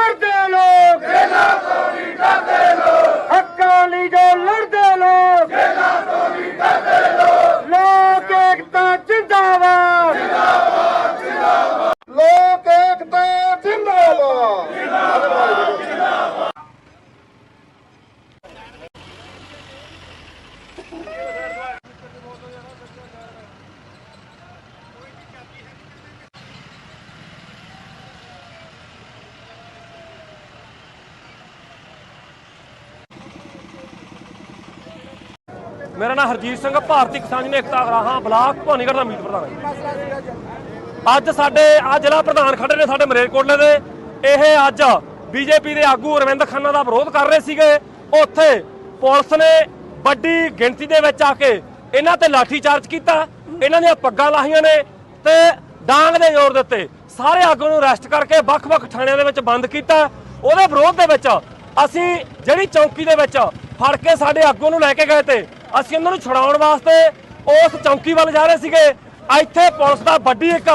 ਲੜਦੇ ਲੋਕ। ਜੇਲਾਂ ਤੋਂ ਨਹੀਂ ਡਰਦੇ ਲੋਕ ਹੱਕਾਂ ਲਈ ਜੋ ਲੜਦੇ ਲੋਕ। ਜੇਲਾਂ ਤੋਂ ਨਹੀਂ ਡਰਦੇ ਲੋਕ ਲੋਕ ਏਕਤਾ ਜਿੰਦਾਬਾਦ ਜਿੰਦਾਬਾਦ ਜਿੰਦਾਬਾਦ। ਲੋਕ ਏਕਤਾ, ਜਿੰਦਾਬਾਦ। ਮੇਰਾ ਨਾਮ ਹਰਜੀਤ ਸਿੰਘ ਭਾਰਤੀ ਕਿਸਾਨ ਨੇ ਏਕਤਾ ਗਰਾਹਾਂ ਬਲਾਕ ਭਵਾਨੀਗੜ੍ਹ ਦਾ ਮੀਤ ਪ੍ਰਧਾਨ ਅੱਜ ਸਾਡੇ ਆ ਜ਼ਿਲ੍ਹਾ ਪ੍ਰਧਾਨ ਖੜੇ ਨੇ ਸਾਡੇ ਮਰੇਲਕੋਟਲੇ ਦੇ। ਇਹ ਅੱਜ ਬੀਜੇਪੀ ਦੇ ਆਗੂ ਅਰਵਿੰਦ ਖੰਨਾ ਦਾ ਵਿਰੋਧ ਕਰ ਰਹੇ ਸੀਗੇ। ਉੱਥੇ ਪੁਲਿਸ ਨੇ ਵੱਡੀ ਗਿਣਤੀ ਦੇ ਵਿੱਚ ਆ ਕੇ ਇਹਨਾਂ ਤੇ ਲਾਠੀ ਚਾਰਜ ਕੀਤਾ। ਇਹਨਾਂ ਦੀਆਂ ਪੱਗਾਂ ਲਾਹੀਆਂ ਨੇ ਤੇ ਡਾਂਗ ਦੇ ਜ਼ੋਰ ਦਿੱਤੇ ਸਾਰੇ ਆਗੂ ਨੂੰ ਅਰੈਸਟ ਕਰਕੇ ਵੱਖ-ਵੱਖ ਥਾਣਿਆਂ ਦੇ ਵਿੱਚ ਬੰਦ ਕੀਤਾ। ਉਹਦੇ ਵਿਰੋਧ ਦੇ ਵਿੱਚ ਅਸੀਂ ਜਿਹੜੀ ਚੌਂਕੀ ਦੇ ਵਿੱਚ ਫੜ ਕੇ ਸਾਡੇ ਆਗੂ ਨੂੰ ਲੈ ਕੇ ਗਏ ਤੇ ਅਸੀਂ ਉਹਨਾਂ ਨੂੰ ਛੁਡਾਉਣ ਵਾਸਤੇ ਉਸ ਚੌਂਕੀ ਵੱਲ ਜਾ ਰਹੇ ਸੀਗੇ। ਇੱਥੇ ਪੁਲਿਸ ਦਾ ਵੱਡੀ ਇੱਕ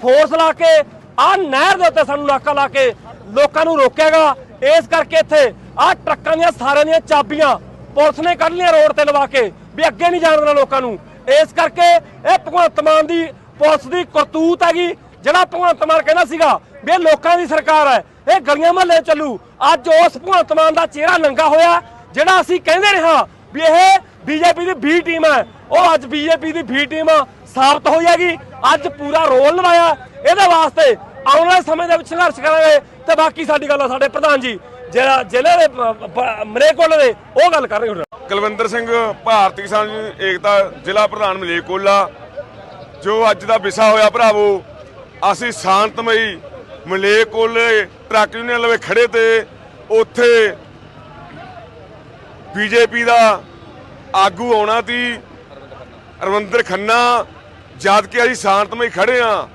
ਫੋਰਸ ਲਾ ਕੇ, ਆਹ ਨਹਿਰ ਦੇ ਉੱਤੇ ਸਾਨੂੰ ਨਾਕਾ ਲਾ ਕੇ ਲੋਕਾਂ ਨੂੰ ਰੋਕਿਆਗਾ। ਇਸ ਕਰਕੇ ਇੱਥੇ ਆਹ ਟਰੱਕਾਂ ਦੀਆਂ, ਸਾਰਿਆਂ ਦੀਆਂ ਚਾਬੀਆਂ ਪੁਲਿਸ ਨੇ ਕੱਢ ਲਈਆਂ ਰੋਡ ਤੇ ਲਵਾ ਕੇ, ਵੀ ਅੱਗੇ ਨਹੀਂ ਜਾਣ ਦੇਣਾ ਲੋਕਾਂ ਨੂੰ। ਇਸ ਕਰਕੇ ਇਹ ਭਗਵੰਤ ਮਾਨ ਦੀ ਪੁਲਿਸ ਦੀ ਕਰਤੂਤ ਹੈਗੀ, ਜਿਹੜਾ ਭਗਵੰਤ ਮਾਨ ਕਹਿੰਦਾ ਸੀਗਾ ਵੀ ਇਹ ਲੋਕਾਂ ਦੀ ਸਰਕਾਰ ਹੈ, ਇਹ ਗਲੀਆਂ ਮਹੱਲੇ ਚੱਲੂ। ਅੱਜ ਉਸ ਭਗਵੰਤ ਮਾਨ ਦਾ ਚਿਹਰਾ ਨੰਗਾ ਹੋਇਆ, ਜਿਹੜਾ ਅਸੀਂ ਕਹਿੰਦੇ ਰਹਾ ਵੀ ਇਹ ਬੀਜੇਪੀ ਦੀ ਬੀ ਟੀਮ ਹੈ। ਉਹ ਅੱਜ ਬੀਜੇਪੀ ਦੀ ਬੀ ਟੀਮ ਸਾਬਤ ਹੋਈ ਹੈਗੀ। ਅੱਜ ਪੂਰਾ ਰੋਲ ਨਿਭਾਇਆ। ਇਹਦੇ ਵਾਸਤੇ ਆਉਣ ਵਾਲੇ ਸਮੇਂ ਦੇ ਵਿੱਚ ਸੰਘਰਸ਼ ਕਰਾਂਗੇ। ਤੇ ਬਾਕੀ ਸਾਡੀ ਗੱਲ ਸਾਡੇ ਪ੍ਰਧਾਨ ਜੀ। ਜਿਹੜਾ ਜ਼ਿਲ੍ਹੇ ਦੇ, ਬ- ਦੇ, ਉਹ ਗੱਲ ਕਰ ਰਹੇ ਹੋ। ਕੁਲਵਿੰਦਰ ਸਿੰਘ, ਭਾਰਤੀ ਕਿਸਾਨ ਏਕਤਾ ਜ਼ਿਲ੍ਹਾ ਪ੍ਰਧਾਨ ਮਲੇਕੋਲਾ ਜੋ ਅੱਜ ਦਾ ਵਿਸਾ ਹੋਇਆ ਭਰਾਵੋ, ਅਸੀਂ ਸ਼ਾਂਤਮਈ ਮਲੇਕੋਲੇ ਟਰੱਕ ਯੂਨੀਅਨ ਲਵੇ ਖੜੇ ਤੇ, ਉੱਥੇ ਬੀਜੇਪੀ ਦਾ ਆਗੂ ਆਉਣਾ ਸੀ ਅਰਵਿੰਦਰ ਖੰਨਾ ਜਦ ਕਿ ਅਸੀਂ ਸ਼ਾਂਤਮਈ ਖੜੇ ਆ।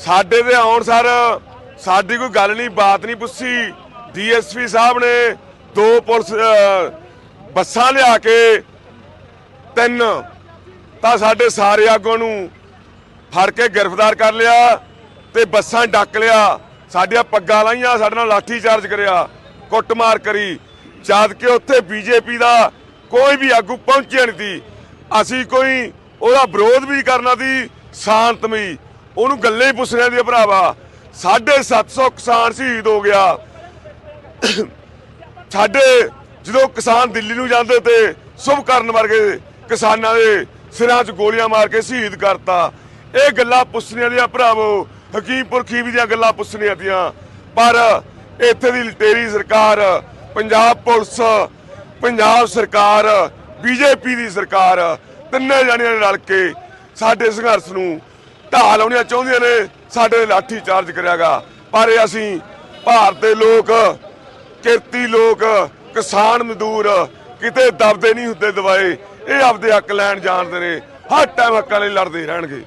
ਸਾਡੇ ਦੇ ਆਉਣ ਸਰ, ਸਾਡੀ ਕੋਈ ਗੱਲ ਨਹੀਂ, ਬਾਤ ਨਹੀਂ ਪੁੱਛੀ। ਡੀਐਸਪੀ ਸਾਹਿਬ ਨੇ ਦੋ ਪੁਲਿਸ ਬੱਸਾਂ ਲਿਆ ਕੇ ਤਿੰਨ। ਤਾਂ ਸਾਡੇ ਸਾਰੇ ਆਗੂਆਂ ਨੂੰ ਫੜ ਕੇ ਗ੍ਰਿਫਤਾਰ ਕਰ ਲਿਆ ਤੇ ਬੱਸਾਂ ਡੱਕ ਲਿਆ। ਸਾਡੀਆਂ ਪੱਗਾਂ ਲਾਈਆਂ, ਸਾਡੇ ਨਾਲ ਲਾਠੀ ਚਾਰਜ ਕਰਿਆ, ਕੁੱਟਮਾਰ ਕਰੀ। ਜਦ ਕਿ ਉੱਥੇ ਬੀਜੇਪੀ ਦਾ ਕੋਈ ਵੀ ਆਗੂ ਪਹੁੰਚਿਆ ਨਹੀਂ ਸੀ। ਅਸੀਂ ਕੋਈ ਉਹਦਾ ਵਿਰੋਧ ਵੀ ਕਰਨਾ ਸੀ, ਸ਼ਾਂਤਮਈ। ਉਹਨੂੰ ਗੱਲੇ ਹੀ ਪੁੱਛਣੀਆਂ ਦੀ ਭਰਾਵਾ। 750 ਕਿਸਾਨ ਸ਼ਹੀਦ ਹੋ ਗਿਆ। ਸਾਡੇ ਜਦੋਂ ਕਿਸਾਨ ਦਿੱਲੀ ਨੂੰ ਜਾਂਦੇ ਤੇ ਸ਼ੁਭ ਕਰਨ ਵਰਗੇ ਕਿਸਾਨਾਂ ਦੇ ਸਿਰਾਂ 'ਚ ਗੋਲੀਆਂ ਮਾਰ ਕੇ ਸ਼ਹੀਦ ਕਰਤਾ। ਇਹ ਗੱਲਾਂ ਪੁੱਛਣੀਆਂ ਦੀਆਂ ਭਰਾਵੋ, ਹਕੀਮਪੁਰ ਖੀਵੀ ਦੀਆਂ ਗੱਲਾਂ ਪੁੱਛਣੀਆਂ ਦੀਆਂ ਪਰ ਇੱਥੇ ਦੀ ਲਟੇਰੀ ਸਰਕਾਰ, ਪੰਜਾਬ ਪੁਲਿਸ ਪੰਜਾਬ ਸਰਕਾਰ, ਬੀਜੇਪੀ ਦੀ ਸਰਕਾਰ, ਤਿੰਨੇ ਜਣਿਆਂ ਨੇ ਰਲ ਕੇ ਸਾਡੇ ਸੰਘਰਸ਼ ਨੂੰ ਢਾਹ ਲਾਉਣੀਆਂ ਚਾਹੁੰਦੀਆਂ ਨੇ, ਸਾਡੇ ਲਾਠੀ ਚਾਰਜ ਕਰਿਆਗਾ। ਪਰ ਇਹ ਅਸੀਂ ਭਾਰਤ ਦੇ ਲੋਕ, ਕਿਰਤੀ ਲੋਕ, ਕਿਸਾਨ ਮਜ਼ਦੂਰ, ਕਿਤੇ ਦਬਦੇ ਨਹੀਂ ਹੁੰਦੇ ਦਵਾਏ, ਇਹ ਆਪਦੇ ਹੱਕ ਲੈਣ ਜਾਣਦੇ ਨੇ, ਹਰ ਟਾਈਮ ਹੱਕਾਂ ਲਈ ਲੜਦੇ ਰਹਿਣਗੇ।